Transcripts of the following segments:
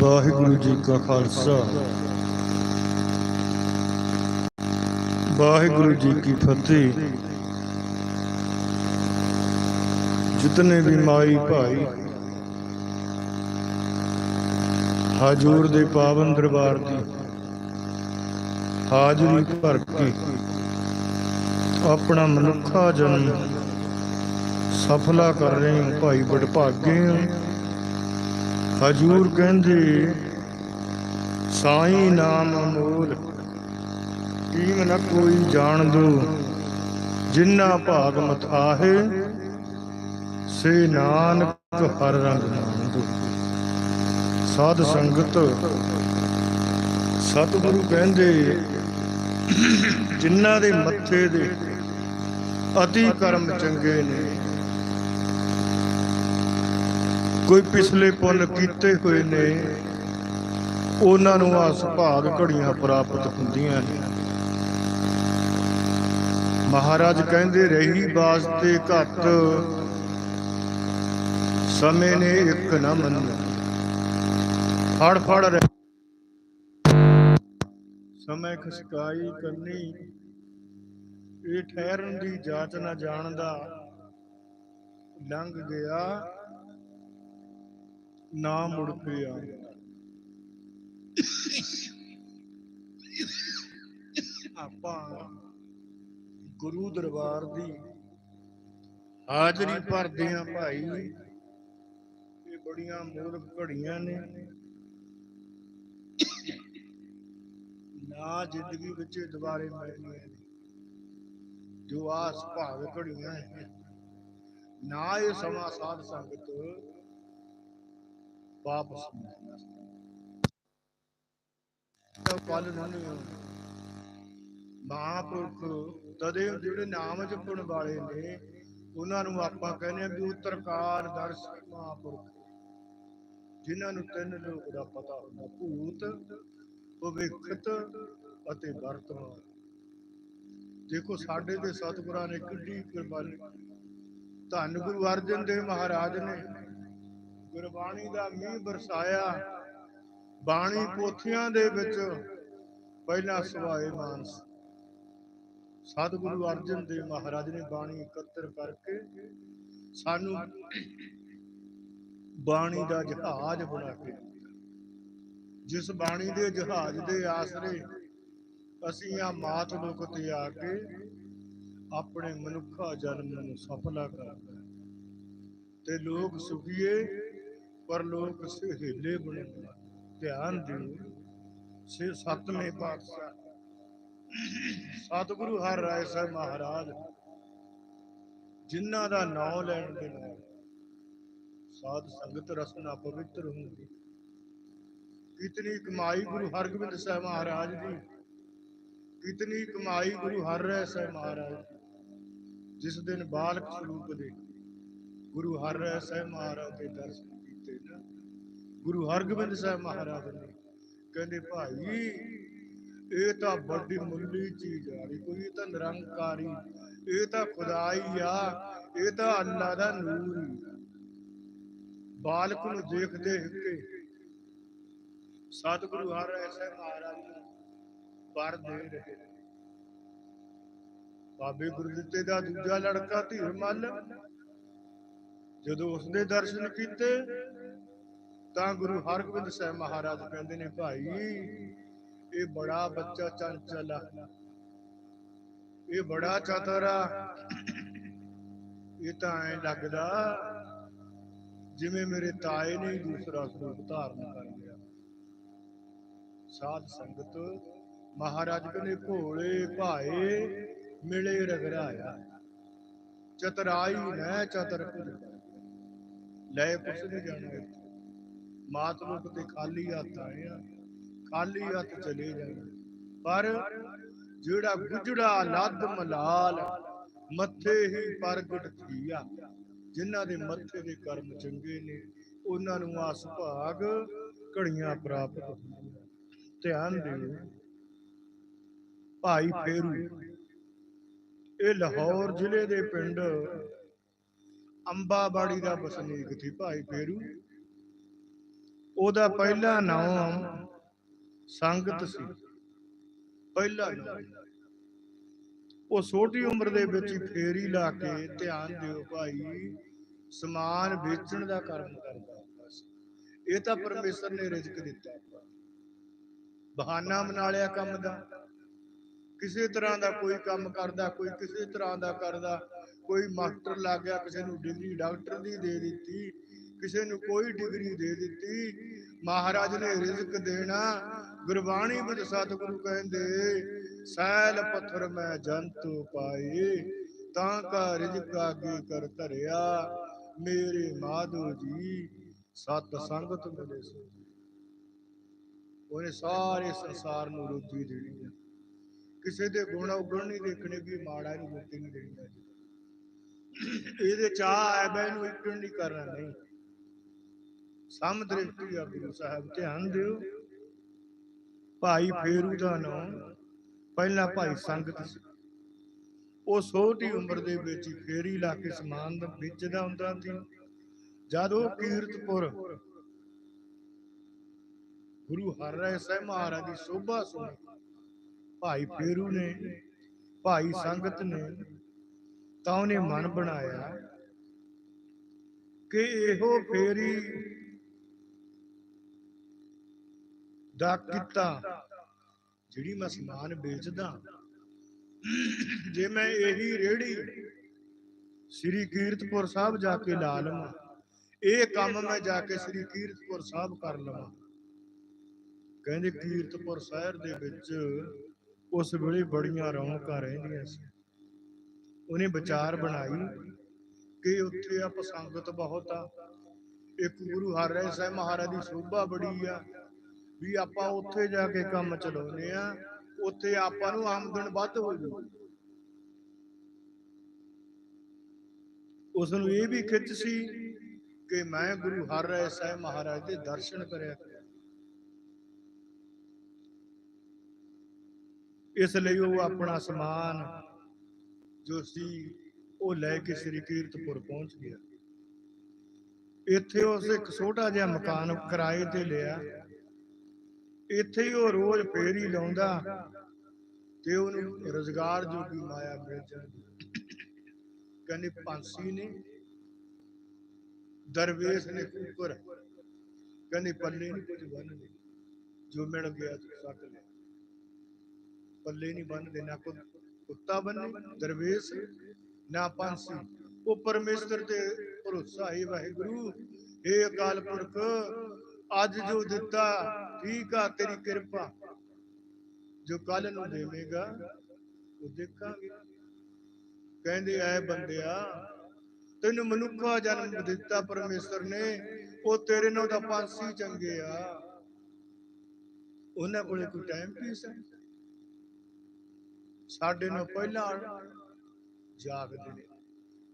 ਵਾਹਿਗੁਰੂ ਜੀ ਕਾ ਖਾਲਸਾ। ਵਾਹਿਗੁਰੂ ਜੀ ਕੀ ਫਤਿਹ। ਜਿਤਨੇ ਵੀ ਮਾਈ ਭਾਈ, ਹਾਜ਼ੂਰ ਦੇ ਪਾਵਨ ਦਰਬਾਰ ਦੀ ਹਾਜ਼ਰੀ ਭਰ ਕੇ ਆਪਣਾ ਮਨੁੱਖਾ ਜਨਮ ਸਫਲਾ ਕਰ ਰਹੇ ਹੋ ਭਾਈ ਬੜਭਾਗੇ ਹੋ। ਹਜੂਰ ਕਹਿੰਦੇ, ਸਾਈਂ ਨਾਮ ਅਮੋਲ। ਕੀਮ ਨ ਕੋਈ ਜਾਣ ਦੋ ਜਿਨ੍ਹਾਂ ਭਾਗ ਮਥਾਹੇ ਸੇ ਨਾਨਕ ਹਰ ਰੰਗ ਮਾਨਦੋ ਸਾਧ ਸੰਗਤ, ਸਤਿਗੁਰੂ ਕਹਿੰਦੇ ਜਿਨ੍ਹਾਂ ਦੇ ਮੱਥੇ ਦੇ ਅਤੀ ਕਰਮ ਚੰਗੇ ਨੇ ਕੋਈ ਪਿਛਲੇ ਪੁੰਨ ਕੀਤੇ ਹੋਏ ਨੇ, ਉਹਨਾਂ ਨੂੰ ਆ ਸੁਭਾਗ ਘੜੀਆਂ ਪ੍ਰਾਪਤ ਹੁੰਦੀਆਂ ਨੇ। ਮਹਾਰਾਜ ਕਹਿੰਦੇ, ਰਹੀ ਵਾਸਤੇ ਘੱਟ, ਸਮੇਂ ਨੇ ਇੱਕ ਨਾ ਮੰਨਿਆ। ਫੜ ਫੜ ਰਹਿ। ਸਮੇਂ ਖਸਕਾਈ ਕੰਨੀ, ਇਹ ਠਹਿਰਨ ਦੀ ਜਾਚ ਨਾ ਜਾਣਦਾ। ਲੰਘ ਗਿਆ। ਨਾ ਮੁੜ ਕੇ ਆ। ਆਪਾਂ ਗੁਰੂ ਦਰਬਾਰ ਦੀ ਹਾਜ਼ਰੀ ਭਰਦੇ ਆਂ ਭਾਈ। ਇਹ ਬੜੀਆਂ ਮੂਰਖ ਘੜੀਆਂ ਨੇ। ਨਾ ਜ਼ਿੰਦਗੀ ਵਿੱਚ ਦੁਬਾਰੇ ਮਿਲਣੀਆਂ ਜੋ ਆਸ ਭਾਵ ਘੜੀਆਂ ਨਾ। ਇਹ ਸਮਾਂ ਸਾਧ ਸੰਗਤ ਵਾਪਸ ਮਹਾਂਪੁਰਖ ਤਦੇ ਜਿਹੜੇ ਨਾਮ ਜਪਣ ਵਾਲੇ ਨੇ ਉਹਨਾਂ ਨੂੰ ਆਪਾਂ ਕਹਿੰਦੇ ਆ ਵੀ ਉਤਰਕਾਰ ਦਰਸ਼ ਮਹਾਂਪੁਰਖ। ਜਿਨ੍ਹਾਂ ਨੂੰ ਤਿੰਨ ਲੋਕ ਦਾ ਪਤਾ ਹੁੰਦਾ ਭੂਤ ਭਵਿੱਖਤ ਅਤੇ ਵਰਤਮਾਨ। ਦੇਖੋ ਸਾਡੇ ਤੇ ਸਤਿਗੁਰਾਂ ਨੇ ਕਿੱਡੀ ਕੁਰਬਾਨੀ ਧੰਨ ਗੁਰੂ ਅਰਜਨ ਦੇਵ ਮਹਾਰਾਜ ਨੇ ਗੁਰਬਾਣੀ ਦਾ ਮੀਂਹ ਬਰਸਾਇਆ। ਬਾਣੀ ਪੋਥੀਆਂ ਦੇ ਵਿੱਚ ਪਹਿਲਾ ਸਵਾਏ ਮਾਨਸ। ਸਤਿਗੁਰੂ ਅਰਜਨ ਦੇਵ ਮਹਾਰਾਜ ਨੇ ਬਾਣੀ ਇਕੱਤਰ ਕਰਕੇ ਸਾਨੂੰ ਬਾਣੀ ਦਾ ਜਹਾਜ਼ ਬਣਾ ਕੇ ਜਿਸ ਬਾਣੀ ਦੇ ਜਹਾਜ਼ ਦੇ ਆਸਰੇ ਅਸੀਂ ਆ ਮਾਤ ਲੋਕ ਤੇ ਆ ਕੇ ਆਪਣੇ ਮਨੁੱਖਾ ਜਨਮ ਨੂੰ ਸਫਲਾ ਕਰਦਾ ਤੇ ਲੋਕ ਸੁਖੀਏ ਪਰ ਲੋਕ ਸਹੇਲੇ ਬਣੇ ਧਿਆਨ ਦਿਓ, ਸੇ ਸਤਵੇਂ ਪਾਤਸ਼ਾਹ। ਸਤਿਗੁਰੂ ਹਰ ਰਾਏ ਸਾਹਿਬ ਮਹਾਰਾਜ, ਜਿਨ੍ਹਾਂ ਦਾ ਨਾਮ ਲੈਣ ਦੇ ਨਾਲ ਸਾਧ ਸੰਗਤ ਰਸਨਾ ਪਵਿੱਤਰ ਹੁੰਦੀ। ਕਿਤਨੀ ਕਮਾਈ ਗੁਰੂ ਹਰਗੋਬਿੰਦ ਸਾਹਿਬ ਮਹਾਰਾਜ ਦੀ ਕਿਤਨੀ ਕਮਾਈ ਗੁਰੂ ਹਰ ਰਾਏ ਸਾਹਿਬ ਮਹਾਰਾਜ ਜਿਸ ਦਿਨ ਬਾਲਕ ਸਰੂਪ ਦੇ ਗੁਰੂ ਹਰ ਰਾਏ ਸਾਹਿਬ ਮਹਾਰਾਜ ਦੇ ਦਰਸ਼ਨ ਗੁਰੂ ਹਰਗੋਬਿੰਦ ਸਾਹਿਬ ਮਹਾਰਾਜ ਨੇ ਕਹਿੰਦੇ, ਭਾਈ, ਇਹ ਤਾਂ ਵੱਡੀ ਮੁੱਲੀ ਚੀਜ਼ ਆ ਰਹੀ ਕੋਈ ਇਹ ਤਾਂ ਨਿਰੰਕਾਰੀ, ਇਹ ਤਾਂ ਖੁਦਾਈ ਆ, ਇਹ ਤਾਂ ਅੱਲਾ ਦਾ ਨੂਰ ਬਾਲਕ ਨੂੰ ਦੇਖ ਦੇਖ ਕੇ ਸਤਿਗੁਰੂ ਹਰ ਰਾਏ ਸਾਹਿਬ ਮਹਾਰਾਜ ਨੂੰ ਵਰ ਦੇ ਰਹੇ ਬਾਬੇ ਗੁਰਦਿੱਤੇ ਦਾ ਦੂਜਾ ਲੜਕਾ ਧੀਰ ਮੱਲ, ਜਦੋਂ ਉਸਦੇ ਦਰਸ਼ਨ ਕੀਤੇ ਤਾਂ ਗੁਰੂ ਹਰਗੋਬਿੰਦ ਸਾਹਿਬ ਮਹਾਰਾਜ ਕਹਿੰਦੇ ਨੇ, ਭਾਈ, ਇਹ ਬੜਾ ਬੱਚਾ ਚੰਚਲ ਆ। ਇਹ ਬੜਾ ਚਤਰ ਆ। ਇਹ ਤਾਂ ਐ ਲੱਗਦਾ ਜਿਵੇਂ ਮੇਰੇ ਤਾਏ ਨੇ ਦੂਸਰਾ ਸਰੂਪ ਧਾਰਨ ਕਰ ਲਿਆ। ਸਾਧ ਸੰਗਤ, ਮਹਾਰਾਜ ਕਹਿੰਦੇ, ਭੋਲੇ ਭਾਏ, ਮਿਲੇ ਰਗਰਾਇਆ। ਚਤਰਾਈ ਮੈਂ ਚਤਰ ਲੈ ਕੁਛ ਨਹੀਂ ਜਾਣਾ ਮਾਤ ਲੋਕ ਤੇ ਖਾਲੀ ਹੱਥ ਆਏ ਆ, ਖਾਲੀ ਹੱਥ ਚਲੇ ਜਾਣਾ। ਪਰ ਜਿਹੜਾ ਗੁਜੜਾ ਲੱਦ ਮਲਾਲ ਮੱਥੇ ਹੀ ਪ੍ਰਗਟ ਥੀਆ ਜਿਨ੍ਹਾਂ ਦੇ ਮੱਥੇ ਦੇ ਕਰਮ ਚੰਗੇ ਨੇ, ਉਹਨਾਂ ਨੂੰ ਆ ਸੁਭਾਗ ਘੜੀਆਂ ਪ੍ਰਾਪਤ ਹੁੰਦੀਆਂ। ਧਿਆਨ ਦਿਓ, ਭਾਈ ਫੇਰੂ, ਇਹ ਲਾਹੌਰ ਜ਼ਿਲ੍ਹੇ ਦੇ ਪਿੰਡ ਅੰਬਾਬਾੜੀ ਦਾ ਵਸਨੀਕ ਸੀ ਭਾਈ ਫੇਰੂ। ਉਹਦਾ ਪਹਿਲਾ ਨਾਮ ਸੰਗਤ ਸੀ। ਪਹਿਲਾ ਨਾਮ। ਉਹ ਛੋਟੀ ਉਮਰ ਦੇ ਵਿੱਚ ਹੀ ਫੇਰੀ ਲਾ ਕੇ ਧਿਆਨ ਦਿਓ ਭਾਈ ਸਮਾਨ ਵੇਚਣ ਦਾ ਕਰਮ ਕਰਦਾ ਇਹ ਤਾਂ ਪਰਮੇਸ਼ਰ ਨੇ ਰਿਜ਼ਕ ਦਿੱਤਾ ਬਹਾਨਾ ਬਣਾ ਲਿਆ ਕੰਮ ਦਾ। ਕਿਸੇ ਤਰ੍ਹਾਂ ਦਾ ਕੋਈ ਕੰਮ ਕਰਦਾ ਕੋਈ ਕਿਸੇ ਤਰ੍ਹਾਂ ਦਾ ਕਰਦਾ ਕੋਈ ਮਾਸਟਰ ਲੱਗ ਗਿਆ ਕਿਸੇ ਨੂੰ ਡਿਗਰੀ ਡਾਕਟਰ ਦੀ ਦੇ ਦਿੱਤੀ ਕਿਸੇ ਨੂੰ ਕੋਈ ਡਿਗਰੀ ਦੇ ਦਿੱਤੀ। ਮਹਾਰਾਜ ਨੇ ਰਿਜ਼ਕ ਦੇਣਾ। ਗੁਰਬਾਣੀ ਵਿੱਚ ਸਤਿਗੁਰੂ ਕਹਿੰਦੇ, ਸੈਲ ਪੱਥਰ ਮੈਂ ਜੰਤੂ ਪਾਏ ਤਾਂ ਕਾ ਰਿਜ਼ਕ ਆਗੇ ਕਰ ਧਰਿਆ। ਮੇਰੇ ਮਾਧੋ ਜੀ, ਸਤ ਸੰਗਤ ਮਿਲੇ ਸੋ। ਉਹਨੇ ਸਾਰੇ ਸੰਸਾਰ ਨੂੰ ਰੋਜੀ ਦੇਣੀ ਹੈ ਕਿਸੇ ਦੇ ਗੁਣ ਉਗਣ ਨਹੀਂ ਦੇਖਣੇ ਵੀ ਮਾੜਾ ਨੂੰ ਰੋਟੀ ਨਹੀਂ ਦੇਣੀ। ਇਹਦੇ ਚਾਹ ਹੈ ਬੈ ਇਹਨੂੰ ਇਕਣ ਨਹੀਂ ਕਰਨਾ, ਨਹੀਂ। ਸਮ ਦ੍ਰਿਸ਼ਟੀ ਆ ਗੁਰੂ ਸਾਹਿਬ ਧਿਆਨ ਦਿਓ। ਭਾਈ ਫੇਰੂ ਦਾ ਨਾਮ, ਪਹਿਲਾਂ ਭਾਈ ਸੰਗਤ ਸੀ। ਉਹ ਛੋਟੀ ਉਮਰ ਦੇ ਵਿੱਚ ਹੀ ਫੇਰੀ ਲਾ ਕੇ ਸਮਾਨ ਦਾ ਵੇਚਦਾ ਹੁੰਦਾ ਸੀ। ਜਦ ਉਹ ਕੀਰਤਪੁਰ ਗੁਰੂ ਹਰਿ ਸਾਹਿਬ ਮਹਾਰਾਜ ਦੀ ਸੋਭਾ ਸੁਣੀ, ਭਾਈ ਫੇਰੂ ਨੇ, ਭਾਈ ਸੰਗਤ ਨੇ ਤਾਂ ਉਹਨੇ ਮਨ ਬਣਾਇਆ ਕਿ ਇਹੋ ਫੇਰੀ ਦਾ ਕੀਤਾ, ਜਿਹੜੀ ਮੈਂ ਸਮਾਨ ਵੇਚਦਾ, ਜੇ ਮੈਂ ਇਹੀ ਰੇੜੀ ਸ੍ਰੀ ਕੀਰਤਪੁਰ ਸਾਹਿਬ ਜਾ ਕੇ ਲਾ ਲਵਾਂ, ਇਹ ਕੰਮ ਮੈਂ ਜਾ ਕੇ ਸ੍ਰੀ ਕੀਰਤਪੁਰ ਸਾਹਿਬ ਕਰ ਲਵਾਂ। ਕਹਿੰਦੇ ਕੀਰਤਪੁਰ ਸ਼ਹਿਰ ਦੇ ਵਿੱਚ ਉਸ ਵੇਲੇ ਬੜੀਆਂ ਰੌਣਕਾਂ ਰਹਿੰਦੀਆਂ ਸੀ। ਉਹਨੇ ਵਿਚਾਰ ਬਣਾਈ ਕਿ ਉੱਥੇ ਆ ਸੰਗਤ ਬਹੁਤ ਆ। ਇੱਕ ਗੁਰੂ ਹਰ ਹਰਿ ਸਾਹਿਬ ਮਹਾਰਾਜ ਦੀ ਸੋਭਾ ਬੜੀ ਆ। ਵੀ ਆਪਾਂ ਉੱਥੇ ਜਾ ਕੇ ਕੰਮ ਚਲਾਉਨੇ ਆ ਉੱਥੇ ਆਪਾਂ ਨੂੰ ਆਮਦਨ ਵੱਧ ਹੋ ਜੂ। ਉਸ ਨੂੰ ਇਹ ਵੀ ਖਿੱਚ ਸੀ ਕਿ ਮੈਂ ਗੁਰੂ ਹਰ ਹਰਿ ਸਾਹਿਬ ਮਹਾਰਾਜ ਦੇ ਦਰਸ਼ਨ ਕਰਿਆ। ਇਸ ਲਈ ਉਹ ਆਪਣਾ ਸਮਾਨ ਜੋ ਸੀ, ਉਹ ਲੈ ਕੇ ਸ੍ਰੀ ਕੀਰਤਪੁਰ ਪਹੁੰਚ ਗਿਆ। ਇੱਥੇ ਉਸ ਇੱਕ ਛੋਟਾ ਜਿਹਾ ਮਕਾਨ ਕਿਰਾਏ ਤੇ ਲਿਆ। ਇੱਥੇ ਹੀ ਉਹ ਰੋਜ਼ ਫੇਰੀ ਲਾਉਂਦਾ ਤੇ ਉਹਨੂੰ ਰੋਜ਼ਗਾਰ ਜੋਗੀ ਮਾਇਆ ਮਿਲ ਜਾਂਦੀ ਕਹਿੰਦੇ ਪੰਛੀ ਨੇ, ਦਰਵੇਸ਼ ਨੇ ਕੁੱਕਰ, ਕਹਿੰਦੇ ਪੱਲੇ ਨਹੀਂ ਕੁਝ ਬੰਨਦੇ ਜੋ ਮਿਲ ਗਿਆ ਸੱਕ ਲਿਆ ਪੱਲੇ ਨਹੀਂ ਬੰਨਦੇ ਨਾ ਕੋ ਕੁੱਤਾ ਬੰਨੇ, ਦਰਵੇਸ਼, ਨਾ ਪੰਸੀ ਉਹ ਪਰਮੇਸ਼ਰ ਤੇ ਭਰੋਸਾ ਹੈ ਵਾਹਿਗੁਰੂ। ਏ ਅਕਾਲ ਪੁਰਖ, ਅੱਜ ਜੋ ਦਿੱਤਾ ਠੀਕ ਆ ਤੇਰੀ ਕਿਰਪਾ। ਜੋ ਕੱਲ ਨੂੰ ਦੇਵੇਗਾ, ਉਹ ਦੇਖਾਂਗੇ। ਕਹਿੰਦੇ, ਐ ਬੰਦਿਆ, ਤੈਨੂੰ ਮਨੁੱਖਾ ਜਨਮ ਦਿੱਤਾ ਪਰਮੇਸ਼ਰ ਨੇ, ਉਹ ਤੇਰੇ ਨਾਲ ਤਾਂ ਪੰਛੀ ਚੰਗੇ ਆ। ਉਹਨਾਂ ਕੋਲੇ ਕੋਈ ਟਾਈਮ ਪੀਸ ਹੈ? ਸਾਡੇ ਨਾਲ ਪਹਿਲਾਂ ਜਾਗਦੇ ਨੇ।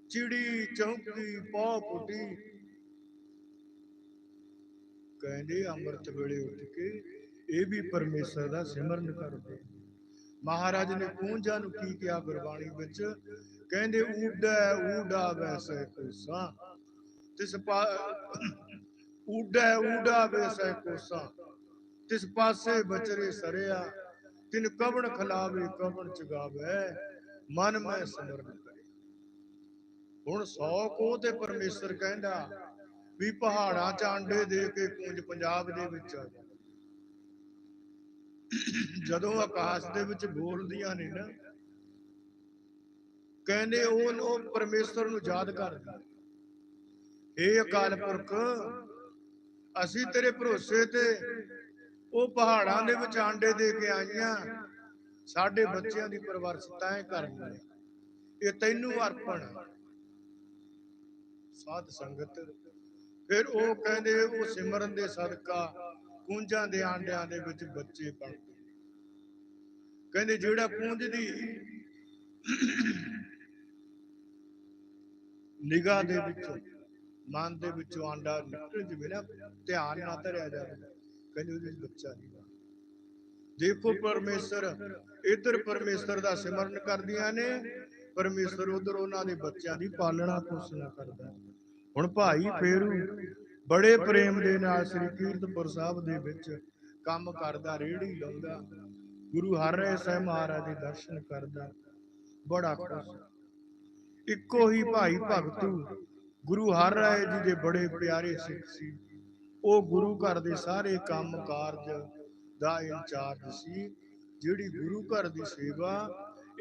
ਚਿੜੀ, ਚੌਂਕੀ ਪੌ ਪੁੱਟੀ ਕਹਿੰਦੇ ਅੰਮ੍ਰਿਤ ਵੇਲੇ ਉੱਠ ਕੇ ਇਹ ਵੀ ਪਰਮੇਸ਼ਰ ਦਾ ਸਿਮਰਨ ਕਰਦੇ। ਮਹਾਰਾਜ ਨੇ ਕੂੰਜਾਂ ਨੂੰ ਕੀ ਕਿਹਾ ਗੁਰਬਾਣੀ ਵਿੱਚ? ਕਹਿੰਦੇ, ਊਡਾ ਊਡਾ ਵੈਸੇ ਕੋਸਾ। ਤਿਸ ਪਾ, ਊਡਾ ਊਡਾ ਵੈਸੇ ਕੋਸਾ। ਤਿਸ ਪਾਸੇ ਬਚਰੇ ਸਰਿਆ, ਤਿਨ ਕਵਣ ਖਲਾਵੇ, ਕਵਣ ਚਗਾਵੇ, ਮਨ ਮੈਂ ਸਿਮਰਨ ਕਰੇ। ਹੁਣ 100 ਕੋ ਤੇ ਪਰਮੇਸ਼ਰ ਕਹਿੰਦਾ ਵੀ ਪਹਾੜਾਂ ਚ ਆਂਡੇ ਦੇ ਕੇ ਕੂੰਜ ਪੰਜਾਬ ਦੇ ਵਿੱਚ ਆ ਜਦੋਂ ਆਕਾਸ਼ ਦੇ ਵਿੱਚ ਬੋਲਦੀਆਂ ਨੇ ਨਾ, ਕਹਿੰਦੇ ਉਹ ਉਹ ਪਰਮੇਸ਼ਰ ਨੂੰ ਯਾਦ ਕਰਦਾ ਏ ਅਕਾਲ ਪੁਰਖ, ਅਸੀਂ ਤੇਰੇ ਭਰੋਸੇ ਤੇ ਉਹ ਪਹਾੜਾਂ ਦੇ ਵਿੱਚ ਆਂਡੇ ਦੇ ਕੇ ਆਈਆਂ। ਸਾਡੇ ਬੱਚਿਆਂ ਦੀ ਪਰਵਰਿਸ਼ ਤੈਂ ਕਰਨੀ ਇਹ ਤੈਨੂੰ ਅਰਪਣ ਸਾਧ ਸੰਗਤ ਫਿਰ ਉਹ ਕਹਿੰਦੇ ਉਹ ਸਿਮਰਨ ਦੇ ਸਦਕਾ ਕੂੰਜਾਂ ਦੇ ਆਂਡਿਆਂ ਦੇ ਵਿੱਚ ਬੱਚੇ ਬਣਦੇ ਕਹਿੰਦੇ ਜਿਹੜਾ ਕੂੰਜ ਦੀ ਨਿਗਾਹ ਦੇ ਵਿੱਚੋਂ, ਮਨ ਦੇ ਵਿੱਚੋਂ ਆਂਡਾ ਨਿਕਲ ਜਵੇ ਨਾ, ਧਿਆਨ ਨਾ ਧਰਿਆ ਜਾਵੇ, ਕਹਿੰਦੇ ਉਹਦੇ ਵਿੱਚ ਬੱਚਾ ਨਹੀਂ ਦੇਖੋ ਪਰਮੇਸ਼ਰ, ਇਧਰ ਪਰਮੇਸ਼ਰ ਦਾ ਸਿਮਰਨ ਕਰਦੀਆਂ ਨੇ, ਪਰਮੇਸ਼ਰ ਉਧਰ ਉਹਨਾਂ ਦੇ ਬੱਚਿਆਂ ਦੀ ਪਾਲਣਾ ਪੋਸ਼ਣਾ ਕਰਦਾ। ਹੁਣ ਭਾਈ ਫੇਰੂ ਬੜੇ ਪ੍ਰੇਮ ਦੇ ਨਾਲ ਸ੍ਰੀ ਕੀਰਤਪੁਰ ਸਾਹਿਬ ਦੇ ਵਿੱਚ ਕੰਮ ਕਰਦਾ, ਰੇੜੀ ਲਾਉਂਦਾ, ਗੁਰੂ ਹਰਿ ਸਾਹਿਬ ਮਹਾਰਾਜ ਦੇ ਦਰਸ਼ਨ ਕਰਦਾ, ਬੜਾ ਖੁਸ਼। ਇੱਕੋ ਹੀ ਭਾਈ ਭਗਤੂ ਗੁਰੂ ਹਰਿ ਜੀ ਦੇ ਬੜੇ ਪਿਆਰੇ ਸਿੱਖ ਸੀ। ਉਹ ਗੁਰੂ ਘਰ ਦੇ ਸਾਰੇ ਕੰਮ ਕਾਰਜ ਦਾ ਇੰਚਾਰਜ ਸੀ। ਜਿਹੜੀ ਗੁਰੂ ਘਰ ਦੀ ਸੇਵਾ,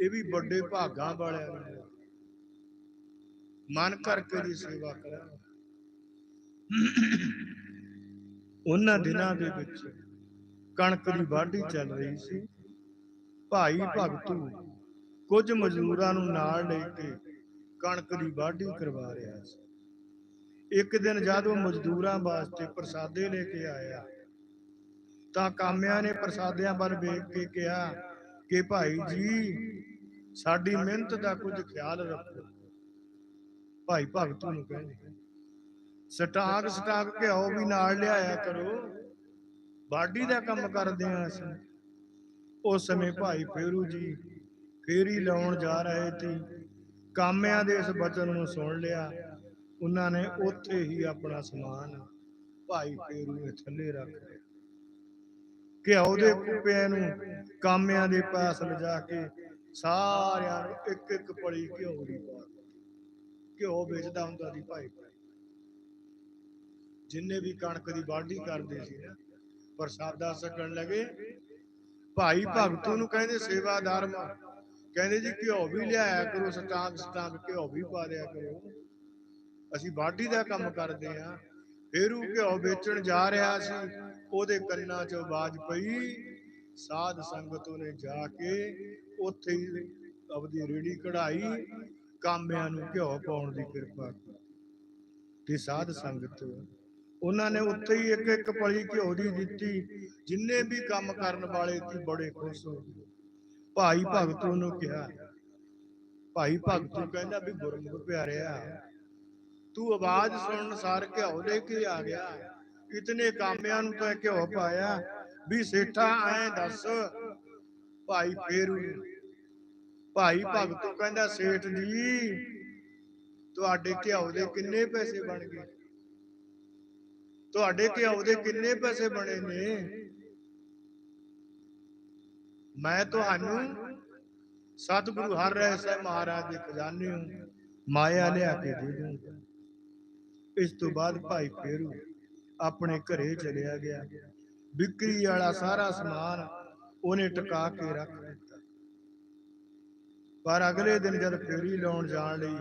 ਇਹ ਵੀ ਵੱਡੇ ਭਾਗਾਂ ਵਾਲਿਆਂ ਨੂੰ ਮਨ ਕਰਕੇ ਦੀ ਸੇਵਾ ਕਰਾਂ। ਉਹਨਾਂ ਦਿਨਾਂ ਦੇ ਵਿੱਚ ਕਣਕ ਦੀ ਵਾਢੀ ਚੱਲ ਰਹੀ ਸੀ। ਭਾਈ ਭਗਤੂ ਕੁਝ ਮਜ਼ਦੂਰਾਂ ਨੂੰ ਨਾਲ ਲੈ ਕੇ ਕਣਕ ਦੀ ਵਾਢੀ ਕਰਵਾ ਰਿਹਾ ਸੀ। ਇੱਕ ਦਿਨ ਜਦ ਉਹ ਮਜ਼ਦੂਰਾਂ ਵਾਸਤੇ ਪ੍ਰਸਾਦੇ ਲੈ ਕੇ ਆਇਆ ਤਾਂ ਕਾਮਿਆਂ ਨੇ ਪ੍ਰਸਾਦਿਆਂ ਵੱਲ ਵੇਖ ਕੇ ਕਿਹਾ ਕਿ ਭਾਈ ਜੀ ਸਾਡੀ ਮਿਹਨਤ ਦਾ ਕੁਝ ਖਿਆਲ ਰੱਖੋ। ਭਾਈ ਭਗਤੂ ਨੂੰ ਕਹਿੰਦੇ, ਸਟਾਕ ਸਟਾਕ ਘਿਓ ਵੀ ਨਾਲ ਲਿਆਇਆ ਕਰੋ। ਬਾਡੀ ਦਾ ਕੰਮ ਕਰਦੇ ਆ ਅਸੀਂ। ਉਸ ਸਮੇਂ ਭਾਈ ਫੇਰੂ ਜੀ ਫੇਰੀ ਲਾਉਣ ਜਾ ਰਹੇ ਸੀ। ਕਾਮਿਆਂ ਦੇ ਇਸ ਬਚਨ ਨੂੰ ਸੁਣ ਲਿਆ। ਉਹਨਾਂ ਨੇ ਉੱਥੇ ਹੀ ਆਪਣਾ ਸਮਾਨ ਭਾਈ ਫੇਰੂ ਨੇ ਥੱਲੇ ਰੱਖ ਲਿਆ। ਘਿਓ ਦੇ ਕੁੱਪਿਆਂ ਨੂੰ ਕਾਮਿਆਂ ਦੇ ਪਾਸ ਲਿਜਾ ਕੇ ਸਾਰਿਆਂ ਨੂੰ ਇੱਕ ਇੱਕ ਪੜੀ ਘਿਓ ਦੀ ਪਾ ਘਿਓ ਵੇਚਦਾ ਹੁੰਦਾ ਸੀ ਭਾਈ। ਜਿੰਨੇ ਵੀ ਕਣਕ ਦੀ ਵਾਢੀ ਕਰਦੇ ਸੀ ਨਾ, ਪ੍ਰਸਾਦਾ ਸਕਣ ਲਗੇ। ਭਾਈ ਭਗਤੂ ਨੂੰ ਕਹਿੰਦੇ, ਸੇਵਾਦਾਰ ਮਾ। ਕਹਿੰਦੇ ਜੀ, ਘਿਓ ਵੀ ਲਿਆਇਆ ਕਰੋ ਸਟਾਂਗ ਸਟਾਂਗ ਘਿਓ ਵੀ ਪਾ ਦਿਆ ਕਰੋ। ਅਸੀਂ ਵਾਢੀ ਦਾ ਕੰਮ ਕਰਦੇ ਆ ਫਿਰ ਘਿਓ ਵੇਚਣ ਜਾ ਰਿਹਾ ਸੀ। ਉਹਦੇ ਕੰਨਾਂ 'ਚ ਆਵਾਜ਼ ਪਈ। ਸਾਧ ਸੰਗਤ ਨੇ ਜਾ ਕੇ ਉੱਥੇ ਹੀ ਆਪਦੀ ਰੇੜੀ ਕਢਾਈ। ਕਾਮਿਆਂ ਨੂੰ ਘਿਓ ਪਾਉਣ ਦੀ ਕਿਰਪਾ ਤੇ ਸਾਧ ਸੰਗਤ, ਉਹਨਾਂ ਨੇ ਉੱਥੇ ਹੀ ਇੱਕ ਇੱਕ ਪਲੀ ਘਿਓ ਦੀ ਦਿੱਤੀ। ਜਿੰਨੇ ਵੀ ਕੰਮ ਕਰਨ ਵਾਲੇ ਸੀ, ਬੜੇ ਖੁਸ਼ ਹੋ ਗਏ। ਭਾਈ ਭਗਤੂ ਨੂੰ ਕਿਹਾ, ਭਾਈ ਭਗਤੂ ਕਹਿੰਦਾ ਵੀ ਗੁਰਮੁਖ ਪਿਆਰਿਆ, ਤੂੰ ਆਵਾਜ਼ ਸੁਣਨ ਸਾਰ ਘਿਓ ਲੈ ਕੇ ਆ ਗਿਆ। ਇਤਨੇ ਕਾਮਿਆਂ ਨੂੰ ਤਾਂ ਘਿਓ ਪਾਇਆ ਵੀ ਸੇਠਾ, ਐ ਦੱਸ, ਭਾਈ ਫੇਰੂ ਭਾਈ ਭਗਤੂ ਕਹਿੰਦਾ ਸੇਠ ਜੀ ਤੁਹਾਡੇ ਘਿਓ ਦੇ ਕਿੰਨੇ ਪੈਸੇ ਬਣ ਗਏ? ਤੁਹਾਡੇ ਘਿਓ ਦੇ ਕਿੰਨੇ ਪੈਸੇ ਬਣੇ ਨੇ? ਮੈਂ ਤੁਹਾਨੂੰ ਸਤਿਗੁਰੂ ਹਰਿ ਰਾਏ ਸਾਹਿਬ ਮਹਾਰਾਜ ਦੇ ਖਜ਼ਾਨੇ ਨੂੰ ਮਾਇਆ ਲਿਆ ਕੇ ਦੇ ਦੂੰਗਾ ਇਸ ਤੋਂ ਬਾਅਦ ਭਾਈ ਫੇਰੂ ਆਪਣੇ ਘਰੇ ਚਲਿਆ ਗਿਆ। ਵਿਕਰੀ ਵਾਲਾ ਸਾਰਾ ਸਮਾਨ ਉਹਨੇ ਟਿਕਾ ਕੇ ਰੱਖ ਪਰ ਅਗਲੇ ਦਿਨ ਜਦ ਫੇਰੀ ਲਾਉਣ ਜਾਣ ਲਈ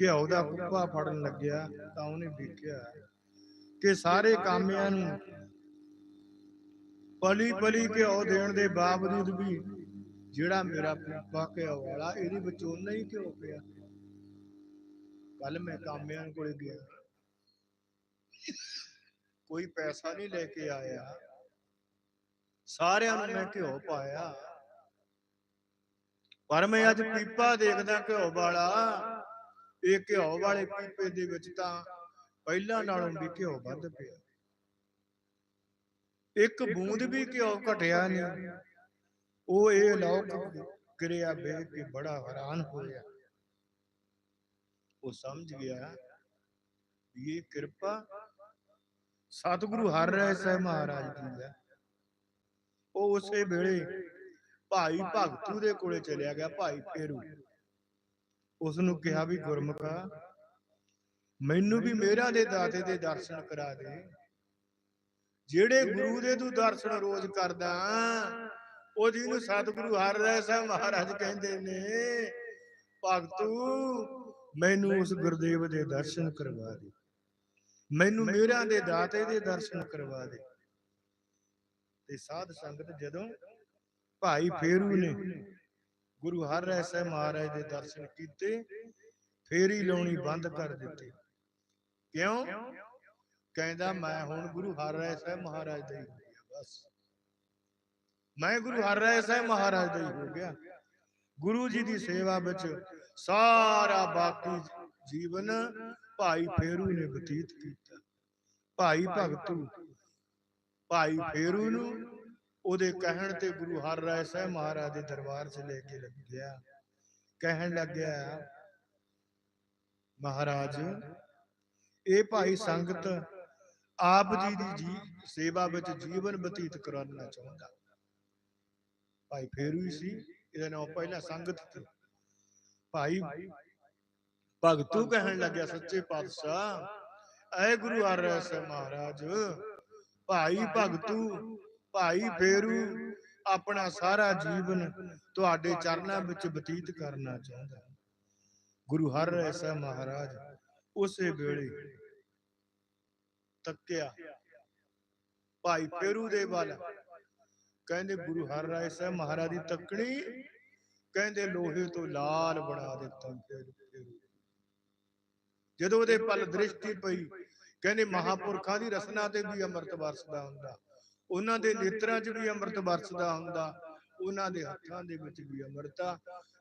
ਘਿਓ ਦਾ ਕੁੱਪਾ ਫੜਨ ਲੱਗਿਆ ਤਾਂ ਉਹਨੇ ਵੇਖਿਆ ਕਿ ਸਾਰੇ ਕਾਮਿਆਂ ਨੂੰ ਪਲੀ ਪਲੀ ਘਿਓ ਦੇਣ ਦੇ ਬਾਵਜੂਦ ਵੀ ਜਿਹੜਾ ਮੇਰਾ ਪੀਪਾ ਘਿਓ ਵਾਲਾ ਇਹਦੇ ਵਿੱਚ ਉਨਾ ਹੀ ਘਿਓ ਪਿਆ। ਕੱਲ ਮੈਂ ਕਾਮਿਆਂ ਕੋਲੇ ਗਿਆ। ਕੋਈ ਪੈਸਾ ਨਹੀਂ ਲੈ ਕੇ ਆਇਆ। ਸਾਰਿਆਂ ਨੂੰ ਮੈਂ ਘਿਓ ਪਾਇਆ। ਪਰ ਮੈਂ ਅੱਜ ਪੀਪਾ ਦੇਖਦਾ ਘਿਓ ਵਾਲਾ। ਇਹ ਘਿਓ ਵਾਲੇ ਪੀਪੇ ਦੇ ਵਿੱਚ ਤਾਂ ਪਹਿਲਾਂ ਨਾਲੋਂ ਵੀ ਘਿਓ ਵੱਧ ਪਿਆ। ਇੱਕ ਬੂੰਦ ਵੀ ਘਿਓ ਘਟਿਆ ਨਹੀਂ। ਉਹ ਇਹ ਲੋਕ ਕਿਰਿਆ ਵੇਖ ਕੇ ਬੜਾ ਹੈਰਾਨ ਹੋਇਆ। ਉਹ ਸਮਝ ਗਿਆ ਇਹ ਕਿਰਪਾ ਸਤਿਗੁਰੂ ਹਰਿ ਰਾਏ ਸਾਹਿਬ ਮਹਾਰਾਜ ਦੀ ਹੈ। ਉਹ ਉਸੇ ਵੇਲੇ ਭਾਈ ਭਗਤੂ ਦੇ ਕੋਲੇ ਚਲਿਆ ਗਿਆ ਭਾਈ ਫੇਰੂ ਉਸ ਨੂੰ ਕਿਹਾ ਵੀ ਗੁਰਮੁਖਾ ਮੈਨੂੰ ਵੀ ਮੇਰਾ ਦੇ ਦਾਤੇ ਦੇ ਦਰਸ਼ਨ ਕਰਾ ਦੇ। ਜਿਹੜੇ ਗੁਰੂ ਦੇ ਤੂੰ ਦਰਸ਼ਨ ਰੋਜ਼ ਕਰਦਾ ਉਹ ਜਿਹਨੂੰ ਸਤਿਗੁਰੂ ਹਰਿ ਸਾਹਿਬ ਮਹਾਰਾਜ ਕਹਿੰਦੇ ਨੇ ਭਗਤੂ ਮੈਨੂੰ ਉਸ ਗੁਰਦੇਵ ਦੇ ਦਰਸ਼ਨ ਕਰਵਾ ਦੇ। ਮੈਨੂੰ ਮੇਰਾ ਦੇ ਦਾਤੇ ਦੇ ਦਰਸ਼ਨ ਕਰਵਾ ਦੇ। ਤੇ ਸਾਧ ਸੰਗਤ ਜਦੋਂ ਭਾਈ ਫੇਰੂ ਨੇ ਗੁਰੂ ਹਰਿ ਰਾਏ ਸਾਹਿਬ ਮਹਾਰਾਜ ਦੇ ਦਰਸ਼ਨ ਕੀਤੇ ਫੇਰੀ ਲਾਉਣੀ ਬੰਦ ਕਰ ਦਿੱਤੀ। ਕਿਉਂ? ਕਹਿੰਦਾ ਮੈਂ ਹੁਣ ਗੁਰੂ ਹਰਿ ਰਾਏ ਸਾਹਿਬ ਮਹਾਰਾਜ ਦਾ ਹੀ ਹੋ ਗਿਆ ਬਸ। ਮੈਂ ਗੁਰੂ ਹਰਿ ਰਾਏ ਸਾਹਿਬ ਮਹਾਰਾਜ ਦਾ ਹੀ ਹੋ ਗਿਆ। ਗੁਰੂ ਜੀ ਦੀ ਸੇਵਾ ਵਿੱਚ ਸਾਰਾ ਬਾਕੀ ਜੀਵਨ ਭਾਈ ਫੇਰੂ ਨੇ ਬਤੀਤ ਕੀਤਾ। ਭਾਈ ਭਗਤੂ ਭਾਈ ਫੇਰੂ ਨੂੰ ਉਹਦੇ ਕਹਿਣ ਤੇ ਗੁਰੂ ਹਰਿ ਰਾਏ ਸਾਹਿਬ ਮਹਾਰਾਜ ਦੇ ਦਰਬਾਰ 'ਚ ਲੈ ਕੇ ਲੱਗਿਆ। ਕਹਿਣ ਲੱਗਿਆ ਮਹਾਰਾਜ ਇਹ ਭਾਈ ਸੰਗਤ ਆਪ ਜੀ ਦੀ ਜੀ ਸੇਵਾ ਵਿੱਚ ਜੀਵਨ ਬਤੀਤ ਕਰਨਾ ਚਾਹੁੰਦਾ। ਭਾਈ ਫੇਰੂ ਹੀ ਸੀ ਇਹਦਾ ਨਾਮ ਪਹਿਲਾਂ ਸੰਗਤ ਸੀ ਭਾਈ ਭਗਤੂ ਕਹਿਣ ਲੱਗਿਆ ਸੱਚੇ ਪਾਤਸ਼ਾਹ। ਐ ਗੁਰੂ ਸਾਹਿਬ ਮਹਾਰਾਜ ਭਾਈ ਭਗਤੂ ਭਾਈ ਫੇਰੂ ਆਪਣਾ ਸਾਰਾ ਜੀਵਨ ਤੁਹਾਡੇ ਚਰਨਾਂ ਵਿੱਚ ਬਤੀਤ ਕਰਨਾ ਚਾਹੁੰਦਾ। ਗੁਰੂ ਹਰਿ ਸਾਹਿਬ ਮਹਾਰਾਜ ਉਸੇ ਵੇਲੇ ਤੱਕਿਆ। ਭਾਈ ਫੇਰੂ ਦੇ ਵੱਲ। ਕਹਿੰਦੇ ਗੁਰੂ ਹਰਿ ਸਾਹਿਬ ਮਹਾਰਾਜ ਦੀ ਤੱਕਣੀ। ਕਹਿੰਦੇ ਲੋਹੇ ਤੋਂ ਲਾਲ ਬਣਾ ਦਿੱਤਾ ਫੇਰੂ। ਜਦੋਂ ਉਹਦੇ ਪਲ ਦ੍ਰਿਸ਼ਟੀ ਪਈ ਕਹਿੰਦੇ ਮਹਾਪੁਰਖਾਂ ਦੀ ਰਸਨਾ ਤੇ ਵੀ ਅੰਮ੍ਰਿਤ ਵਰਸਦਾ ਹੁੰਦਾ। ਉਹਨਾਂ ਦੇ ਨੇਤਰਾਂ 'ਚ ਵੀ ਅੰਮ੍ਰਿਤ ਵਰਸਦਾ ਹੁੰਦਾ ਉਹਨਾਂ ਦੇ ਹੱਥਾਂ ਦੇ ਵਿੱਚ ਵੀ ਅੰਮ੍ਰਿਤਾ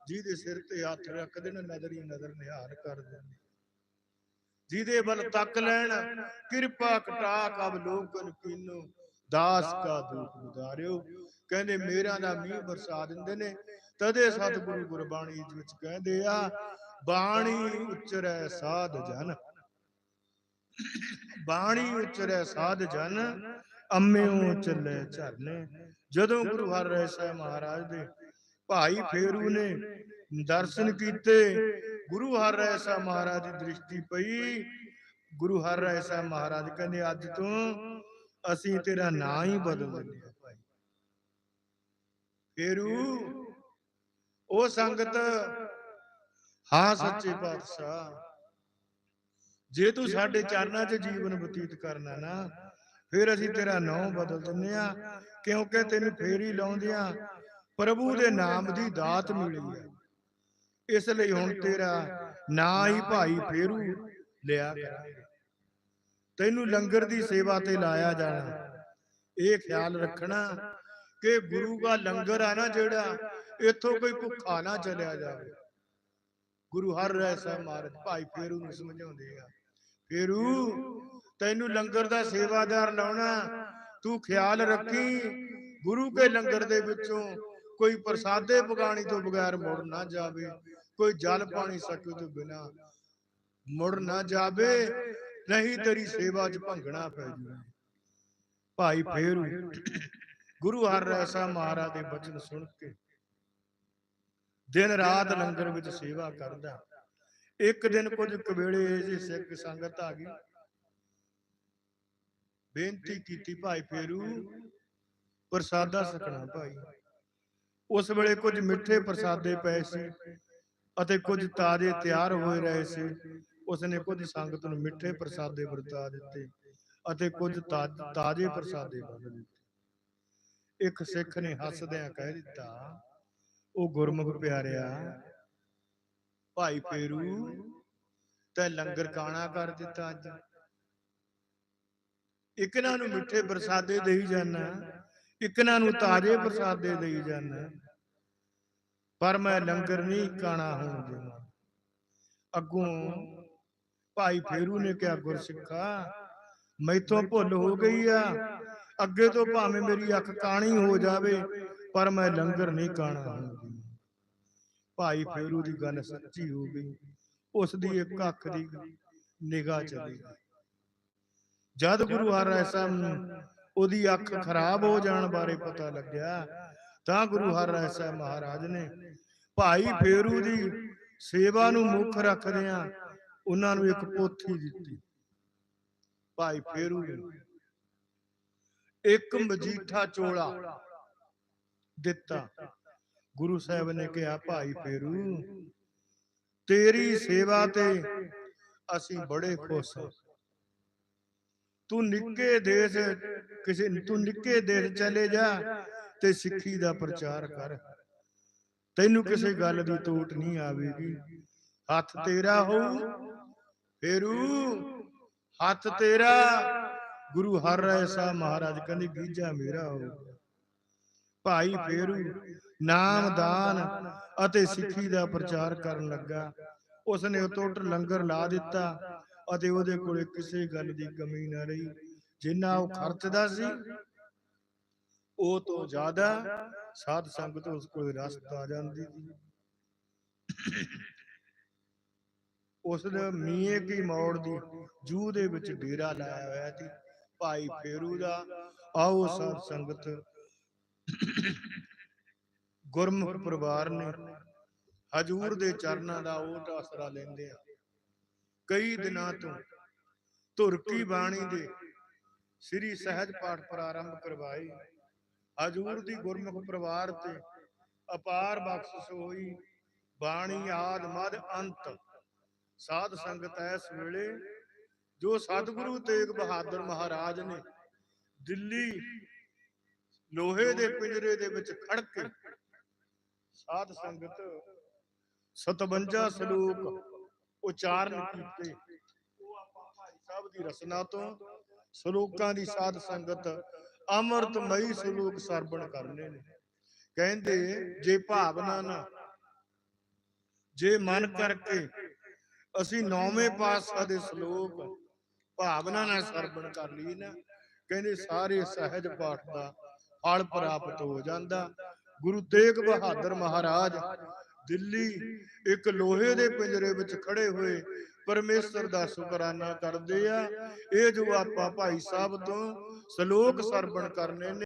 ਜਿਹਦੇ ਸਿਰ ਤੇ ਹੱਥ ਰੱਖਦੇ ਨੇ ਨਜ਼ਰ ਹੀ ਨਜ਼ਰ ਨਿਹਾਰ ਕਰ ਦਿੰਦੇ। ਜਿਹਦੇ ਵੱਲ ਤੱਕ ਲੈਣ ਕਿਰਪਾ ਕਟਾਕ ਅਬ ਲੋਕਨ ਕੀਨੋ ਦਾਸ ਕਾ ਦੁਖ ਉਦਾਰਿਓ ਕਹਿੰਦੇ ਮੇਰਾ ਦਾ ਮੀਂਹ ਵਰਸਾ ਦਿੰਦੇ ਨੇ। ਤਦੇ ਸਤਿਗੁਰੂ ਗੁਰਬਾਣੀ ਵਿੱਚ ਕਹਿੰਦੇ ਆ ਬਾਣੀ ਉਚਰੈ ਸਾਧ ਜਨ। ਬਾਣੀ ਉਚਰੈ ਸਾਧ ਜਨ। ਅੰਮਿਓ ਚੱਲੇ ਝਰਨੇ। ਜਦੋਂ ਗੁਰੂ ਹਰਿ ਸਾਹਿਬ ਮਹਾਰਾਜ ਦੇ ਭਾਈ ਫੇਰੂ ਨੇ ਦਰਸ਼ਨ ਕੀਤੇ। ਗੁਰੂ ਹਰਿ ਸਾਹਿਬ ਮਹਾਰਾਜ ਦੀ ਦ੍ਰਿਸ਼ਟੀ ਪਈ। ਗੁਰੂ ਹਰਿ ਸਾਹਿਬ ਮਹਾਰਾਜ ਕਹਿੰਦੇ ਅੱਜ ਤੋਂ ਅਸੀਂ ਤੇਰਾ ਨਾਂ ਹੀ ਬਦਲ ਦਿੰਦੇ ਭਾਈ। ਫੇਰੂ ਉਹ ਸੰਗਤ ਹਾਂ ਸੱਚੇ ਪਾਤਸ਼ਾਹ। ਜੇ ਤੂੰ ਸਾਡੇ ਚਰਨਾਂ 'ਚ ਜੀਵਨ ਬਤੀਤ ਕਰਨਾ ਨਾ ਫਿਰ ਅਸੀਂ ਤੇਰਾ ਨਾਮ ਬਦਲ ਦਿੰਨੇ ਆ ਕਿਉਂਕਿ ਤੈਨੂੰ ਫੇਰੀ ਹੀ ਲਾਉਂਦਿਆਂ ਪ੍ਰਭੂ ਦੇ ਨਾਮ ਦੀ ਦਾਤ ਮਿਲੀ ਹੈ। ਇਸ ਲਈ ਹੁਣ ਤੇਰਾ ਨਾਂ ਹੀ ਭਾਈ ਫੇਰੂ ਲਿਆ ਕਰਾਂਗੇ ਤੈਨੂੰ ਲੰਗਰ ਦੀ ਸੇਵਾ ਤੇ ਲਾਇਆ ਜਾਣਾ। ਇਹ ਖਿਆਲ ਰੱਖਣਾ ਕਿ ਗੁਰੂ ਦਾ ਲੰਗਰ ਆ ਨਾ ਜਿਹੜਾ, ਇੱਥੋਂ ਕੋਈ ਭੁੱਖਾ ਨਾ ਚਲਿਆ ਜਾਵੇ। ਗੁਰੂ ਹਰ ਰਹਿ ਸਾਹਿਬ ਮਹਾਰਾਜ ਭਾਈ ਫੇਰੂ ਨੂੰ ਸਮਝਾਉਂਦੇ ਆ। ਫੇਰੂ ਤੈਨੂੰ ਲੰਗਰ ਦਾ ਸੇਵਾਦਾਰ ਲਾਉਣਾ, ਤੂੰ ਖਿਆਲ ਰੱਖੀ, ਗੁਰੂ ਕੇ ਲੰਗਰ ਦੇ ਵਿੱਚੋਂ ਕੋਈ ਪ੍ਰਸਾਦੇ ਪਕਾਣੀ ਤੋਂ ਬਗੈਰ ਮੁੜ ਨਾ ਜਾਵੇ, ਕੋਈ ਜਲ ਪਾਣੀ ਸਕੇ ਤੋਂ ਬਿਨਾ ਮੁੜ ਨਾ ਜਾਵੇ, ਨਹੀਂ ਤੇਰੀ ਸੇਵਾ 'ਚ ਭੰਗਣਾ ਪੈ ਜੂ ਭਾਈ ਫੇਰੂ ਗੁਰੂ ਹਰ ਸਾਹਿਬ ਮਹਾਰਾਜ ਦੇ ਬਚਨ ਸੁਣ ਕੇ ਦਿਨ ਰਾਤ ਲੰਗਰ ਵਿੱਚ ਸੇਵਾ ਕਰਦਾ। ਇੱਕ ਦਿਨ ਕੁਝ ਕਵੇਲੇ ਜੀ ਸਿੱਖ ਸੰਗਤ ਆ ਗਈ। ਬੇਨਤੀ ਕੀਤੀ ਭਾਈ ਫੇਰੂ ਪ੍ਰਸਾਦਾ ਸਕਣਾ ਭਾਈ। ਉਸ ਵੇਲੇ ਕੁਝ ਮਿੱਠੇ ਪ੍ਰਸਾਦੇ ਪਏ ਸੀ ਅਤੇ ਕੁਝ ਤਾਜ਼ੇ ਤਿਆਰ ਹੋਏ ਰਹੇ ਸੀ। ਉਸਨੇ ਕੁਝ ਸੰਗਤ ਨੂੰ ਮਿੱਠੇ ਪ੍ਰਸਾਦੇ ਵਰਤਾ ਦਿੱਤੇ ਅਤੇ ਕੁਝ ਤਾਜ਼ੇ ਪ੍ਰਸਾਦੇ ਵੰਡ ਦਿੱਤੇ। ਇੱਕ ਸਿੱਖ ਨੇ ਹੱਸਦਿਆਂ ਕਹਿ ਦਿੱਤਾ ਉਹ ਗੁਰਮੁਖ ਪਿਆਰਿਆ ਭਾਈ ਫੇਰੂ ਤੈ ਲੰਗਰ ਕਾਣਾ ਕਰ ਦਿੱਤਾ ਅੱਜ। ਇਕਨਾਂ ਨੂੰ ਮਿੱਠੇ ਪ੍ਰਸਾਦੇ ਦੇਈ ਜਾਣਾ ਇਕਨਾਂ ਨੂੰ ਤਾਜ਼ੇ ਪ੍ਰਸਾਦੇ ਦੇਈ ਜਾਣਾ ਪਰ ਮੈਂ ਲੰਗਰ ਨਹੀਂ ਕਾਣਾ ਹੋਣ ਦੇਣਾ। ਅੱਗੋਂ ਭਾਈ ਫੇਰੂ ਨੇ ਕਿਹਾ ਗੁਰਸਿੱਖਾ ਮੈਥੋਂ ਭੁੱਲ ਹੋ ਗਈ ਆ। ਅੱਗੇ ਤੋਂ ਭਾਵੇਂ ਮੇਰੀ ਅੱਖ ਕਾਣੀ ਹੋ ਜਾਵੇ ਪਰ ਮੈਂ ਲੰਗਰ ਨਹੀਂ ਕਾਣਾ ਹੋਣ ਦੇਣਾ। ਭਾਈ ਫੇਰੂ ਦੀ ਗੱਲ ਸੱਚੀ ਹੋ ਗਈ। ਉਸ ਦੀ ਇੱਕ ਅੱਖ ਦੀ ਨਿਗਾਹ ਚਲੀ ਗਈ। ਜਦ ਗੁਰੂ ਹਰਿ ਸਾਹਿਬ ਨੂੰ ਉਹਦੀ ਅੱਖ ਖਰਾਬ ਹੋ ਜਾਣ ਬਾਰੇ ਪਤਾ ਲੱਗਿਆ ਤਾਂ ਗੁਰੂ ਹਰਿ ਸਾਹਿਬ ਮਹਾਰਾਜ ਨੇ ਭਾਈ ਫੇਰੂ ਦੀ ਸੇਵਾ ਨੂੰ ਮੁੱਖ ਰੱਖਦਿਆਂ ਉਹਨਾਂ ਨੂੰ ਇੱਕ ਪੋਥੀ ਦਿੱਤੀ। ਭਾਈ ਫੇਰੂ ਇੱਕ ਮਜੀਠਾ ਚੋਲਾ ਦਿੱਤਾ। ਗੁਰੂ ਸਾਹਿਬ ਨੇ ਕਿਹਾ ਭਾਈ ਫੇਰੂ ਤੇਰੀ ਸੇਵਾ ਤੇ ਅਸੀਂ ਬੜੇ ਖੁਸ਼ ਹਾਂ। ਤੂੰ ਨਿੱਕੇ ਦੇਸ਼, ਕਿਸੇ ਤੂੰ ਨਿੱਕੇ ਦੇਸ਼ ਚਲੇ ਜਾ ਤੇ ਸਿੱਖੀ ਦਾ ਪ੍ਰਚਾਰ ਕਰ। ਤੈਨੂੰ ਕਿਸੇ ਗੱਲ ਦੀ ਤੋਟ ਨਹੀਂ ਆਵੇਗੀ। ਹੱਥ ਤੇਰਾ ਹੋਊ, ਫੇਰੂ। ਹੱਥ ਤੇਰਾ, ਗੁਰੂ ਹਰਿ ਸਾਹਿਬ ਮਹਾਰਾਜ, ਕਹਿੰਦੇ ਗੀਜਾ ਮੇਰਾ ਹੋ ਭਾਈ ਫੇਰੂ, ਨਾਮ ਦਾਨ ਅਤੇ ਸਿੱਖੀ ਦਾ ਪ੍ਰਚਾਰ ਕਰਨ ਲੱਗਾ। ਉਸਨੇ ਉਤੋਟ ਲੰਗਰ ਲਾ ਦਿੱਤਾ। ਅਤੇ ਉਹਦੇ ਕੋਲੇ ਕਿਸੇ ਗੱਲ ਦੀ ਕਮੀ ਨਾ ਰਹੀ ਜਿੰਨਾ ਉਹ ਖਰਚਦਾ ਸੀ ਉਹ ਤੋਂ ਜ਼ਿਆਦਾ ਸਾਧ ਸੰਗਤ ਉਸ ਕੋਲ ਰਸਤ ਆ ਜਾਂਦੀ ਸੀ। ਉਸ ਦੇ ਮੀਏ ਕੀ ਮੌੜ ਦੀ ਜੂਹ ਦੇ ਵਿੱਚ ਡੇਰਾ ਲਾਇਆ ਹੋਇਆ ਸੀ। ਭਾਈ ਫੇਰੂ ਦਾ ਆਓ ਸਾਧ ਸੰਗਤ। ਗੁਰਮੁਖ ਪਰਿਵਾਰ ਨੇ ਹਜੂਰ ਦੇ ਚਰਨਾਂ ਦਾ ਓਟ ਆਸਰਾ ਲੈਂਦੇ ਆ। ਕਈ ਦਿਨਾਂ ਤੋਂ ਧੁਰਕੀ ਬਾਣੀ ਦੇ ਸ੍ਰੀ ਸਹਿਜ ਪਾਠ ਪ੍ਰਾਰੰਭ ਕਰਵਾਈ ਹਜੂਰ ਦੀ ਗੁਰਮੁਖ ਪਰਿਵਾਰ ਤੇ ਅਪਾਰ ਬਖਸ਼ਿਸ਼ ਹੋਈ। ਬਾਣੀ ਆਦ ਮਦ ਅੰਤ। ਸਾਧ ਸੰਗਤ ਐਸ ਵੇਲੇ ਜੋ ਸਤਿਗੁਰੂ ਤੇਗ ਬਹਾਦਰ ਮਹਾਰਾਜ ਨੇ ਦਿੱਲੀ ਲੋਹੇ ਦੇ ਪਿੰਜਰੇ ਦੇ ਵਿੱਚ ਖੜ ਕੇ ਸਾਧ ਸੰਗਤ 57 ਸ਼ਲੋਕ ਉਚਾਰਨ ਕੀਤੇ। ਉਹ ਆਪਾਂ ਭਾਈ ਸਾਹਿਬ ਦੀ ਰਸਨਾ ਤੋਂ ਸ਼ਲੋਕਾਂ ਦੀ ਸਾਧ ਸੰਗਤ ਅੰਮ੍ਰਿਤਮਈ ਸ਼ਲੋਕ ਸਰਵਣ ਕਰਨੇ ਨੇ। ਕਹਿੰਦੇ ਜੇ ਭਾਵਨਾ ਨਾ ਜੇ ਮਨ ਕਰਕੇ ਅਸੀਂ ਨੌਵੇਂ ਪਾਤਸ਼ਾਹ ਦੇ ਸ਼ਲੋਕ ਭਾਵਨਾ ਨਾਲ ਸਰਵਣ ਕਰ ਲਈ ਨਾ। ਕਹਿੰਦੇ ਸਾਰੇ ਸਹਿਜ ਪਾਠ ਦਾ ਫਲ ਪ੍ਰਾਪਤ ਹੋ ਜਾਂਦਾ। ਗੁਰੂ ਤੇਗ ਬਹਾਦਰ ਮਹਾਰਾਜ ਦਿੱਲੀ ਇੱਕ ਲੋਹੇ ਦੇ ਪਿੰਜਰੇ ਵਿੱਚ ਖੜੇ ਹੋਏ ਪਰਮੇਸ਼ਰ ਦਾ ਸ਼ੁਕਰਾਨਾ ਕਰਦੇ ਆ। ਇਹ ਜੋ ਆਪਾਂ ਭਾਈ ਸਾਹਿਬ ਤੋਂ ਸ਼ਲੋਕ ਸਰਵਣ ਕਰਨੇ ਨੇ।